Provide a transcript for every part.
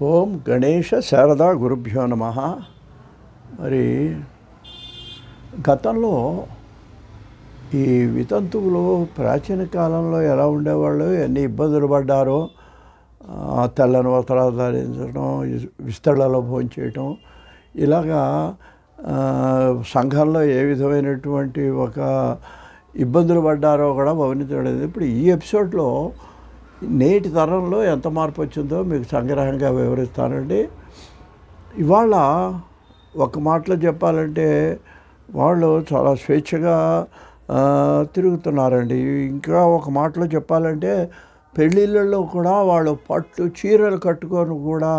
ఓం గణేష శారదా గురుభ్యో నమ. మరి గతంలో ఈ వితంతువులు ప్రాచీన కాలంలో ఎలా ఉండేవాళ్ళు ఎన్ని ఇబ్బందులు పడ్డారో తెల్లని వస్త్రాలు ధరించడం ఇస్- విస్తళ్ళలో భోంచేయటం ఇలాగా సంఘంలో ఏ విధమైనటువంటి ఒక ఇబ్బందులు పడ్డారో కూడా భవనించడం ఇప్పుడు ఈ ఎపిసోడ్లో నేటి తరంలో ఎంత మార్పు వచ్చిందో మీకు సంగ్రహంగా వివరిస్తానండి. ఇవాళ ఒక మాటలో చెప్పాలంటే వాళ్ళు చాలా స్వేచ్ఛగా తిరుగుతున్నారండి. ఇంకా ఒక మాటలో చెప్పాలంటే పెళ్ళిళ్ళల్లో కూడా వాళ్ళు పట్టు చీరలు కట్టుకొని కూడా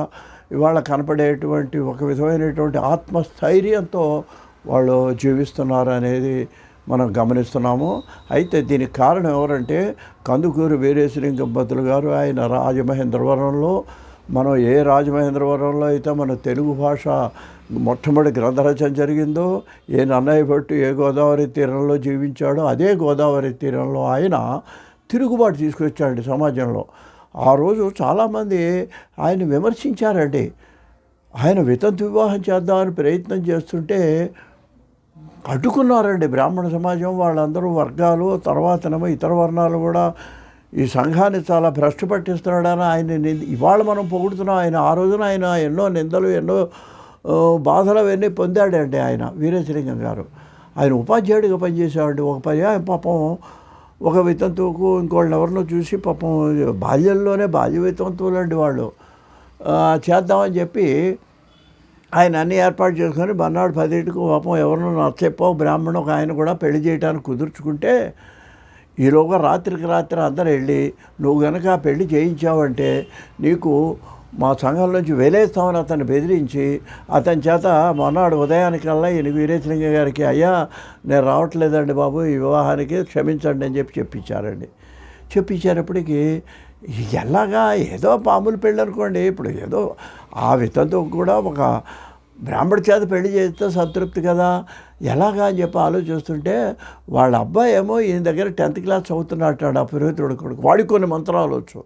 ఇవాళ కనపడేటువంటి ఒక విధమైనటువంటి ఆత్మస్థైర్యంతో వాళ్ళు జీవిస్తున్నారు అనేది మనం గమనిస్తున్నాము. అయితే దీనికి కారణం ఎవరంటే కందుకూరు వీరేశలింగం బతులు గారు ఆయన రాజమహేంద్రవరంలో. మనం ఏ రాజమహేంద్రవరంలో అయితే మన తెలుగు భాష మొట్టమొదటి గ్రంథరచన జరిగిందో ఏ నన్నయ్య భట్టు ఏ గోదావరి తీరంలో జీవించాడో అదే గోదావరి తీరంలో ఆయన తిరుగుబాటు తీసుకొచ్చాడండి సమాజంలో. ఆ రోజు చాలామంది ఆయన విమర్శించారండి. ఆయన వితంతు వివాహం చేద్దామని ప్రయత్నం చేస్తుంటే అడ్డుకున్నారండి బ్రాహ్మణ సమాజం వాళ్ళందరూ వర్గాలు తర్వాతనేమో ఇతర వర్ణాలు కూడా ఈ సంఘాన్ని చాలా భ్రష్టు పట్టిస్తున్నాడని ఆయన ఇవాళ మనం పొగుడుతున్నాం. ఆయన ఆ రోజున ఆయన ఎన్నో నిందలు ఎన్నో బాధలు అవన్నీ పొందాడండి ఆయన వీరేశలింగం గారు. ఆయన ఉపాధ్యాయుడిగా పనిచేసేవాడు. ఒక పర్యాయం పాపం ఒక వితంతువుకు ఇంకోళ్ళని ఎవరినో చూసి పాపం బాల్యంలోనే బాల్య వితంతువులు అండి వాళ్ళు చేద్దామని చెప్పి ఆయన అన్ని ఏర్పాటు చేసుకొని మర్నాడు పదింటికి పాపం ఎవరినో నచ్చెప్పో బ్రాహ్మణం ఒక ఆయన కూడా పెళ్ళి చేయడానికి కుదుర్చుకుంటే ఈలోగా రాత్రికి రాత్రి అందరూ వెళ్ళి నువ్వు గనక ఆ పెళ్ళి చేయించావంటే నీకు మా సంఘం నుంచి వెలేస్తామని అతన్ని బెదిరించి అతని చేత మొన్నాడు ఉదయానికల్లా ఈయన వీరేశలింగ గారికి అయ్యా నేను రావట్లేదండి బాబు ఈ వివాహానికి క్షమించండి అని చెప్పి చెప్పించారండి. చెప్పించేటప్పటికి ఎలాగా ఏదో పాములు పెళ్ళి అనుకోండి ఇప్పుడు ఏదో ఆ వితంతో కూడా ఒక బ్రాహ్మడి చేత పెళ్ళి చేస్తే సంతృప్తి కదా. ఎలాగా అని చెప్పి ఆలోచిస్తుంటే వాళ్ళ అబ్బాయి ఏమో ఈయన దగ్గర టెన్త్ క్లాస్ చదువుతున్నట్టాడు ఆ పురోహితుడు కొడుకు. వాడికి కొన్ని మంత్రాలు వచ్చు.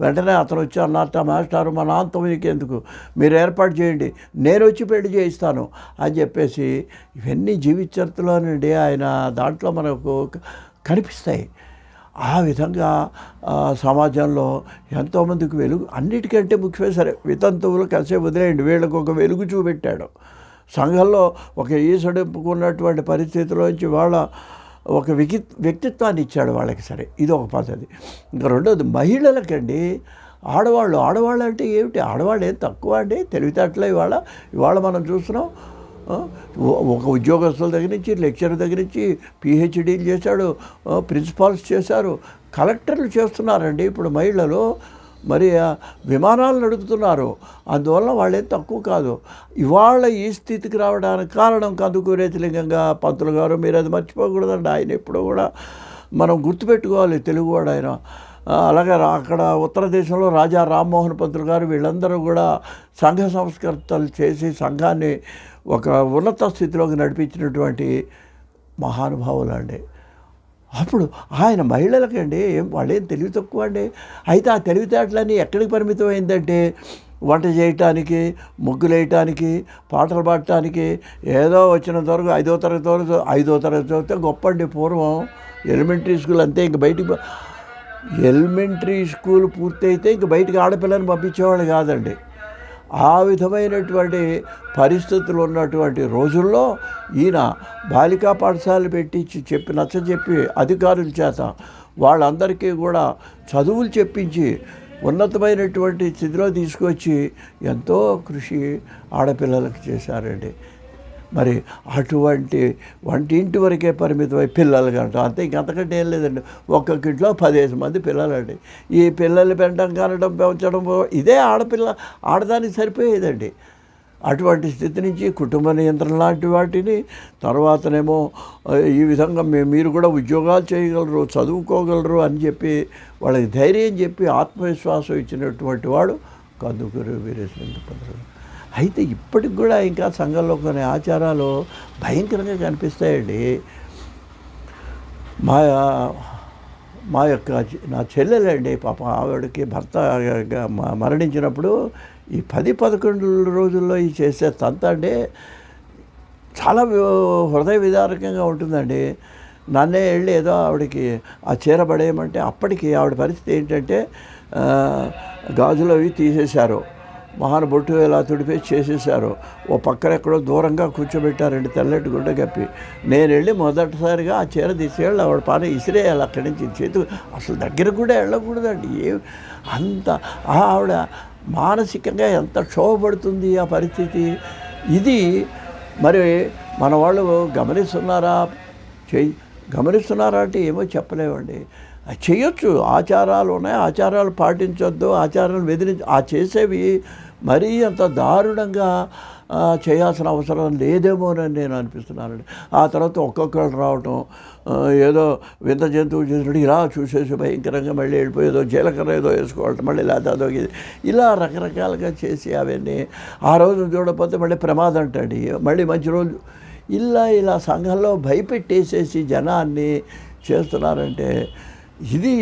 వెంటనే అతను వచ్చి అన్నట్ట మాస్టారు మా నాన్నతో మీకు ఎందుకు? మీరు ఏర్పాటు చేయండి. నేను వచ్చి పెళ్ళి చేయిస్తాను. అని చెప్పేసి ఇవన్నీ జీవిత చరిత్రలోనండి ఆయన దాంట్లో మనకు కనిపిస్తాయి. ఆ విధంగా సమాజంలో ఎంతోమందికి వెలుగు అన్నిటికంటే ముఖ్యమే సరే వితంతువులు కలిసే వదిలేయండి. వీళ్ళకు ఒక వెలుగు చూపెట్టాడు. సంఘంలో ఒక ఈసడింపుకున్నటువంటి పరిస్థితిలోంచి వాళ్ళ ఒక వికి వ్యక్తిత్వాన్ని ఇచ్చాడు వాళ్ళకి సరే. ఇది ఒక పద్ధతి. ఇంకా రెండోది మహిళలకండి ఆడవాళ్ళు ఆడవాళ్ళు అంటే ఏమిటి? ఆడవాళ్ళు ఏం తక్కువ అండి తెలివితేటలే ఇవాళ. ఇవాళ మనం చూస్తున్నాం ఒక ఉద్యోగస్తుల దగ్గర నుంచి లెక్చరర్ దగ్గర నుంచి పిహెచ్డీలు చేశాడు ప్రిన్సిపాల్స్ చేశారు కలెక్టర్లు చేస్తున్నారండి. ఇప్పుడు మహిళలు మరి విమానాలు నడుపుతున్నారు. అందువల్ల వాళ్ళేం తక్కువ కాదు. ఇవాళ ఈ స్థితికి రావడానికి కారణం కందుకూరేతిలింగంగా పంతులు గారు మీరు అది మర్చిపోకూడదండి. ఆయన ఎప్పుడూ కూడా మనం గుర్తుపెట్టుకోవాలి తెలుగువాడు ఆయన. అలాగే అక్కడ ఉత్తర దేశంలో రాజా రామ్మోహన్ పంతులు గారు వీళ్ళందరూ కూడా సంఘ సంస్కర్తలు చేసి సంఘాన్ని ఒక ఉన్నత స్థితిలోకి నడిపించినటువంటి మహానుభావులు అండి. అప్పుడు ఆయన మహిళలకండి ఏం వాళ్ళేం తెలివి తక్కువ అండి. అయితే ఆ తెలివితేటలన్నీ ఎక్కడికి పరిమితం అయిందంటే వంట చేయటానికి ముగ్గులు వేయటానికి పాటలు పాడటానికి ఏదో వచ్చినంత వరకు ఐదో తరగతి వరకు ఐదో తరగతి చదివితే గొప్ప అండి పూర్వం. ఎలిమెంటరీ స్కూల్ అంతే ఇంక బయటికి ఎలిమెంటరీ స్కూల్ పూర్తయితే ఇంక బయటికి ఆడపిల్లని పంపించేవాళ్ళు కాదండి. ఆ విధమైనటువంటి పరిస్థితులు ఉన్నటువంటి రోజుల్లో ఈయన బాలికా పాఠశాలలు పెట్టించి చెప్పి నచ్చజెప్పి అధికారుల చేత వాళ్ళందరికీ కూడా చదువులు చెప్పించి ఉన్నతమైనటువంటి స్థితిలో తీసుకొచ్చి ఎంతో కృషి ఆడపిల్లలకు చేశారండి. మరి అటువంటి వంటింటి వరకే పరిమితమై పిల్లలు కనటం. అంతే ఇంకంతకంటే ఏం లేదండి. ఒక్కొక్క ఇంట్లో పదిహేను మంది పిల్లలండి. ఈ పిల్లలు పెంచడం కనడం పెంచడం ఇదే ఆడపిల్ల ఆడదానికి సరిపోయేదండి. అటువంటి స్థితి నుంచి కుటుంబ నియంత్రణ లాంటి వాటిని తర్వాతనేమో ఈ విధంగా మీ- మీరు కూడా ఉద్యోగాలు చేయగలరు చదువుకోగలరు అని చెప్పి వాళ్ళకి ధైర్యం చెప్పి ఆత్మవిశ్వాసం ఇచ్చినటువంటి వాడు కందుకూరు వీరేశ్వర పంతులు అయితే ఇప్పటికి కూడా ఇంకా సంఘంలో కొన్ని ఆచారాలు భయంకరంగా కనిపిస్తాయండి. మా మా యొక్క నా చెల్లెలండి పాప ఆవిడకి భర్త మరణించినప్పుడు ఈ పది పదకొండు రోజుల్లో ఈ చేసే తంత అంటే చాలా హృదయ విదారకంగా ఉంటుందండి. నన్నే వెళ్ళి ఏదో ఆవిడకి ఆ చీర పడేయమంటే అప్పటికి ఆవిడ పరిస్థితి ఏంటంటే గాజులు అవి తీసేశారు. మహాన బొట్టు ఇలా తుడిపేసి చేసేసారు ఓ పక్కన ఎక్కడో దూరంగా కూర్చోబెట్టారండి తెల్లటి గుడ్డ కప్పి నేను వెళ్ళి మొదటిసారిగా ఆ చీర తీసేయాలి ఆవిడ పాన ఇసిరేయాలి అక్కడి నుంచి చేతు అసలు దగ్గర కూడా వెళ్ళకూడదండి ఏ అంత ఆ ఆవిడ మానసికంగా ఎంత క్షోభపడుతుంది ఆ పరిస్థితి. ఇది మరి మన వాళ్ళు గమనిస్తున్నారా? చెయ్యి గమనిస్తున్నారా అంటే ఏమో చెప్పలేమండి. అది చేయొచ్చు ఆచారాలు ఉన్నాయి. ఆచారాలు పాటించొద్దు. ఆచారాలు బెదిరించ ఆ చేసేవి మరీ అంత దారుణంగా చేయాల్సిన అవసరం లేదేమోనని నేను అనిపిస్తున్నానండి. ఆ తర్వాత ఒక్కొక్కరు రావటం ఏదో వింత జంతువు చూసినట్టు ఇలా చూసేసి భయంకరంగా మళ్ళీ వెళ్ళిపోయి ఏదో జీలకర్ర ఏదో వేసుకోవటం మళ్ళీ లేదా ఇలా రకరకాలుగా చేసి అవన్నీ ఆ రోజు చూడకపోతే మళ్ళీ ప్రమాదం అంటండి. మళ్ళీ మంచి రోజు. ఇలా ఇలా సంఘంలో భయపెట్టేసేసి జనాన్ని చేస్తున్నారంటే ఇది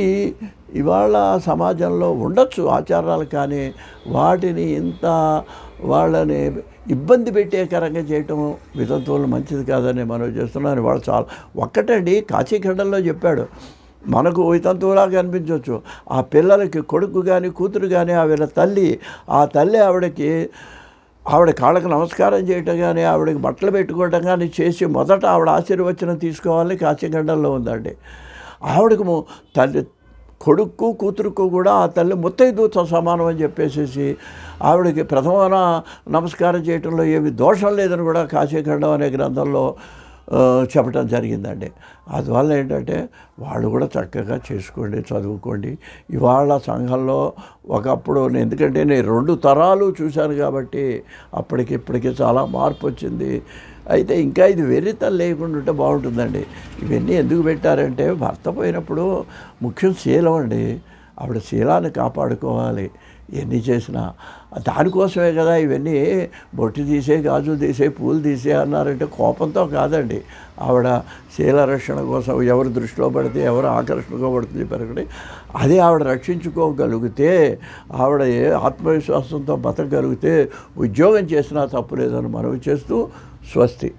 ఇవాళ సమాజంలో ఉండొచ్చు ఆచారాలు కానీ వాటిని ఇంత వాళ్ళని ఇబ్బంది పెట్టేకరంగా చేయటం వితంతువులు మంచిది కాదని మనం చేస్తున్నాను. వాళ్ళు చాలా ఒక్కటండి కాశీఖండంలో చెప్పాడు మనకు వితంతువులాగా అనిపించవచ్చు. ఆ పిల్లలకి కొడుకు కానీ కూతురు కానీ ఆవిడ తల్లి ఆ తల్లి ఆవిడకి ఆవిడ కాళ్ళకు నమస్కారం చేయటం కానీ ఆవిడకి బట్టలు పెట్టుకోవటం కానీ చేసి మొదట ఆవిడ ఆశీర్వచనం తీసుకోవాలని కాశీఖండంలో ఉందండి. ఆవిడకు తల్లి కొడుక్కు కూతురుకు కూడా ఆ తల్లి ముత్తైదుతో సమానం అని చెప్పేసేసి ఆవిడకి ప్రథమ నమస్కారం చేయటంలో ఏమి దోషం లేదని కూడా కాశీఖండం అనే గ్రంథంలో చెప్పడం జరిగిందండి. అందువల్ల ఏంటంటే వాళ్ళు కూడా చక్కగా చేసుకోండి చదువుకోండి. ఇవాళ సంఘంలో ఒకప్పుడు నేను- ఎందుకంటే నేను రెండు తరాలు చూశాను కాబట్టి అప్పటికి ఇప్పటికి చాలా మార్పు వచ్చింది. అయితే ఇంకా ఇది వెర్రితలు లేకుండా ఉంటే బాగుంటుందండి. ఇవన్నీ ఎందుకు పెట్టారంటే భర్త పోయినప్పుడు ముఖ్యం శీలం అండి. ఆవిడ శీలాన్ని కాపాడుకోవాలి. ఎన్ని చేసినా. దానికోసమే కదా ఇవన్నీ బొట్టు తీసే గాజులు తీసే పూలు తీసే అన్నారంటే కోపంతో కాదండి. ఆవిడ శీల రక్షణ కోసం ఎవరు దృష్టిలో పడితే ఎవరు ఆకర్షణకోబడుతుంది పెరగడి అదే ఆవిడ రక్షించుకోగలిగితే ఆవిడ ఏ ఆత్మవిశ్వాసంతో బతకగలిగితే ఉద్యోగం చేసినా తప్పులేదని మనవి చేస్తూ స్వస్తి.